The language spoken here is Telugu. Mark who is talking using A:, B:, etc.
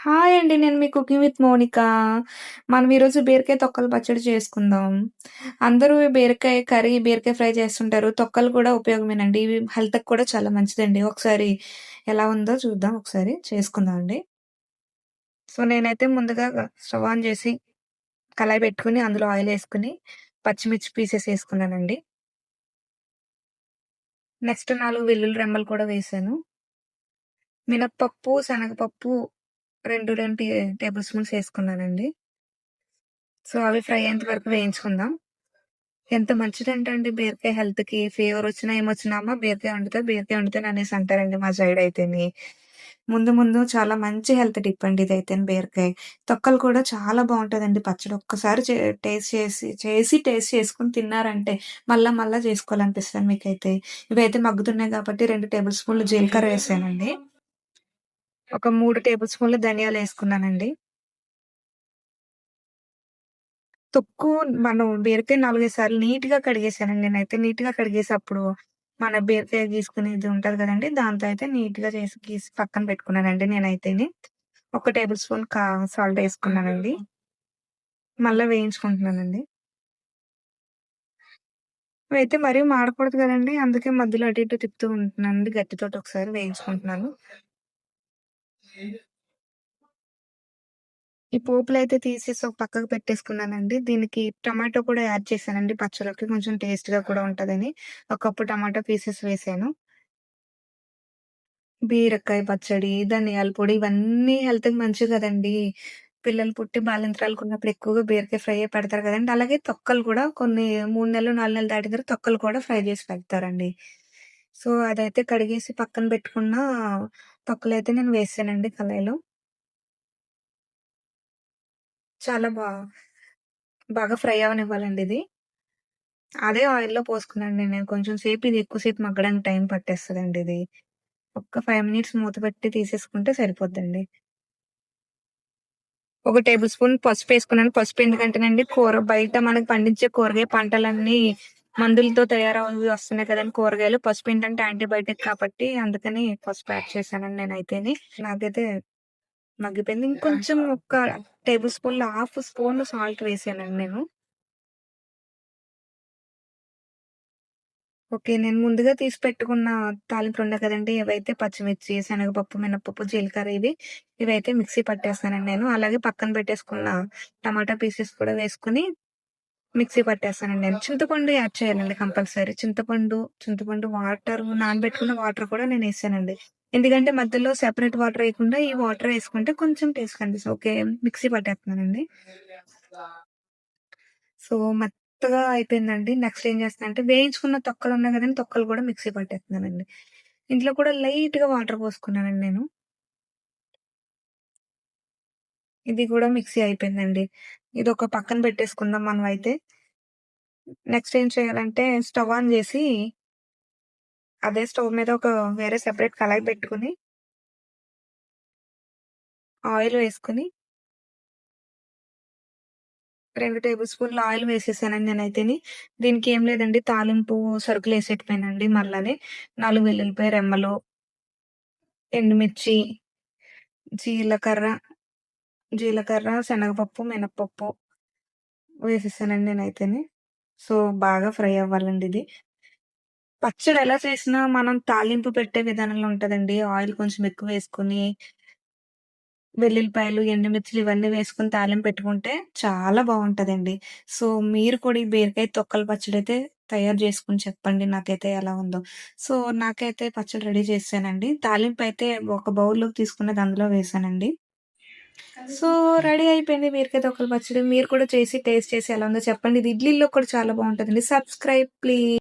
A: హాయ్ అండి. నేను మీ కుకింగ్ విత్ మోనిక. మనం ఈరోజు బీరకాయ తొక్కలు పచ్చడి చేసుకుందాం. అందరూ బీరకాయ కర్రీ, బీరకాయ ఫ్రై చేస్తుంటారు. తొక్కలు కూడా ఉపయోగమేనండి. ఇవి హెల్త్‌కి కూడా చాలా మంచిదండి. ఒకసారి ఎలా ఉందో చూద్దాం ఒకసారి చేసుకుందాం అండి. సో, నేనైతే ముందుగా స్టవ్ ఆన్ చేసి, కళాయి పెట్టుకుని అందులో ఆయిల్ వేసుకుని పచ్చిమిర్చి పీసెస్ వేసుకున్నానండి నెక్స్ట్ నాలుగు వెల్లుల్లి రెమ్మలు కూడా వేసాను మినప్పప్పు శనగపప్పు రెండు రెండు టేబుల్ స్పూన్స్ వేసుకున్నానండి సో, అవి ఫ్రై అయ్యేంత వరకు వేయించుకుందాం. ఎంత మంచిదంటే అండి బీరకాయ హెల్త్‌కి ఫీవరొచ్చినా, ఏమొచ్చినా అమ్మ బీరకాయ వండుతా, బీరకాయ వండితే అనేసి అంటారండి మా సైడ్ అయితేని. ముందు ముందు చాలా మంచి హెల్త్ టిప్ అండి అయితే బీరకాయ. తొక్కలు కూడా చాలా బాగుంటుందండి పచ్చడి. ఒక్కసారి చే టేస్ట్ చేసి చేసి టేస్ట్ చేసుకుని తిన్నారంటే మళ్ళా మళ్ళా చేసుకోవాలనిపిస్తుంది మీకైతే. ఇవైతే మగ్గుతున్నాయి కాబట్టి రెండు టేబుల్ స్పూన్లు జీలకర్ర వేసానండి. ఒక మూడు టేబుల్ స్పూన్ల ధనియాలు వేసుకున్నానండి తొక్కు మనం బీరకాయ 4, 5 సార్లు నీట్‌గా కడిగేసానండి నేనైతే. నీట్‌గా గా అప్పుడు మన బీరకాయ గీసుకునేది ఉంటది కదండి దాంతో అయితే నీట్‌గా చేసి గీసి పక్కన పెట్టుకున్నానండి నేనైతే ఒక టేబుల్ స్పూన్ కా సాల్ట్ వేసుకున్నానండి మళ్ళీ వేయించుకుంటున్నానండి. అయితే మరీ మాడకూడదు కదండి అందుకే మధ్యలో అటు ఇటు తిప్పుతూ ఉంటున్నానండి. గట్టితోటి ఒకసారి వేయించుకుంటున్నాను. ఈ పోపులు అయితే తీసేసి ఒక పక్కకు పెట్టేసుకున్నానండి. దీనికి టమాటో కూడా యాడ్ చేశానండి పచ్చళ్ళకి కొంచెం టేస్ట్‌గా కూడా ఉంటదని. ఒక కప్పు టమాటో పీసెస్ వేసాను. బీరకాయ పచ్చడి, ధనియాల పొడి ఇవన్నీ హెల్త్‌కి మంచిది కదండి పిల్లలు పుట్టి బాలింతరాలకున్నప్పుడు ఎక్కువగా బీరకాయ ఫ్రై పెడతారు కదండి అలాగే తొక్కలు కూడా కొన్ని మూడు నెలలు, నాలుగు నెలలు దాటిన తర్వాత తొక్కలు కూడా ఫ్రై చేసి పెడతారండి. సో, అదైతే కడిగేసి పక్కన పెట్టుకున్న తొక్కలైతే నేను వేసానండి కళాయిలో. చాలా బా బాగా ఫ్రై అవనివ్వాలండి ఇది. అదే ఆయిల్‌లో పోసుకున్నాను నేను. కొంచెం సేపు ఇది ఎక్కువ సేపు మగ్గడానికి టైం పట్టేస్తదండి ఇది. ఒక్క ఫైవ్ మినిట్స్ మూత పెట్టి తీసేసుకుంటే సరిపోద్దండి. ఒక టేబుల్ స్పూన్ పసుపు వేసుకున్నాను పసుపు ఎందుకంటేనండి కూర బయట మనకు పండించే కూరగాయ పంటలన్నీ మందులతో తయారవి వస్తున్నాయి కదండీ కూరగాయలు. పసుపేంటంటే యాంటీబయోటిక్ కాబట్టి అందుకని పసుపు యాడ్ చేశానండి నేనైతేని. నాకైతే మగ్గిపోయింది. ఇంకొంచెం ఒక టేబుల్ స్పూన్‌లో హాఫ్ స్పూన్ సాల్ట్ వేసానండి నేను. ఓకే. నేను ముందుగా తీసి పెట్టుకున్న తాలింపులున్నాయి కదండీ! ఇవైతే పచ్చిమిర్చి, శనగపప్పు, మినపప్పు, జీలకర్ర ఇవి. ఇవైతే మిక్సీ పట్టేస్తానండి నేను. అలాగే పక్కన పెట్టేసుకున్న టమాటా పీసెస్ కూడా వేసుకొని మిక్సీ పట్టేస్తానండి నేను. చింతపండు యాడ్ చేయాలండి కంపల్సరీ. చింతపండు, చింతపండు వాటర్ నానబెట్టుకున్న వాటర్ కూడా నేను వేసానండి ఎందుకంటే మధ్యలో సెపరేట్ వాటర్ వేయకుండా ఈ వాటర్ వేసుకుంటే కొంచెం టేస్ట్ కనిపిస్తుంది ఓకే. మిక్సీ పట్టేస్తున్నానండి. సో, మెత్తగా అయిపోయిందండి. నెక్స్ట్ ఏం చేస్తానంటే వేయించుకున్న తొక్కలు ఉన్నాయి కదండి తొక్కలు కూడా మిక్సీ పట్టేస్తున్నానండి. ఇంట్లో కూడా లైట్‌గా వాటర్ పోసుకున్నానండి నేను. ఇది కూడా మిక్సీ అయిపోయిందండి. ఒక పక్కన పెట్టేసుకుందాం మనం అయితే నెక్స్ట్ ఏం చేయాలంటే స్టవ్ ఆన్ చేసి అదే స్టవ్ మీద ఒక వేరే సెపరేట్ కళాయి పెట్టుకొని ఆయిల్ వేసుకొని 2 టేబుల్ స్పూన్‌ల ఆయిల్ వేసేసానండి నేనైతేని. దీనికి ఏం లేదండి తాలింపు సరుకులేసేయటమేనండి మళ్ళాని. 4 వెల్లుల్లిపాయ రెమ్మలు, ఎండుమిర్చి, జీలకర్ర, జీలకర్ర, శనగపప్పు, మినపప్పు వేసేసానండి నేనైతేని. సో, బాగా ఫ్రై అవ్వాలండి ఇది. పచ్చడి ఎలా చేసినా మనం తాలింపు పెట్టే విధానంలో ఉంటుందండి ఆయిల్ కొంచెం ఎక్కువ వేసుకుని వెల్లుల్లిపాయలు, ఎండుమిర్చిలు ఇవన్నీ వేసుకొని తాలింపు పెట్టుకుంటే చాలా బాగుంటుందండి సో, మీరు కూడా ఈ బీరకాయ తొక్కల అయితే తయారు చేసుకొని చెప్పండి నాకైతే ఎలా ఉందో. సో, నాకైతే పచ్చడి రెడీ చేశానండి. తాలింపయితే ఒక బౌల్‌లోకి తీసుకున్నది అందులో వేసానండి సో, రెడీ అయిపోయింది బీరకాయ ఒకరు పచ్చడి. మీరు కూడా చేసి టేస్ట్ చేసి ఎలా ఉందో చెప్పండి. ఇది ఇడ్లీలో కూడా చాలా బాగుంటుందండి సబ్స్క్రైబ్ ప్లీజ్.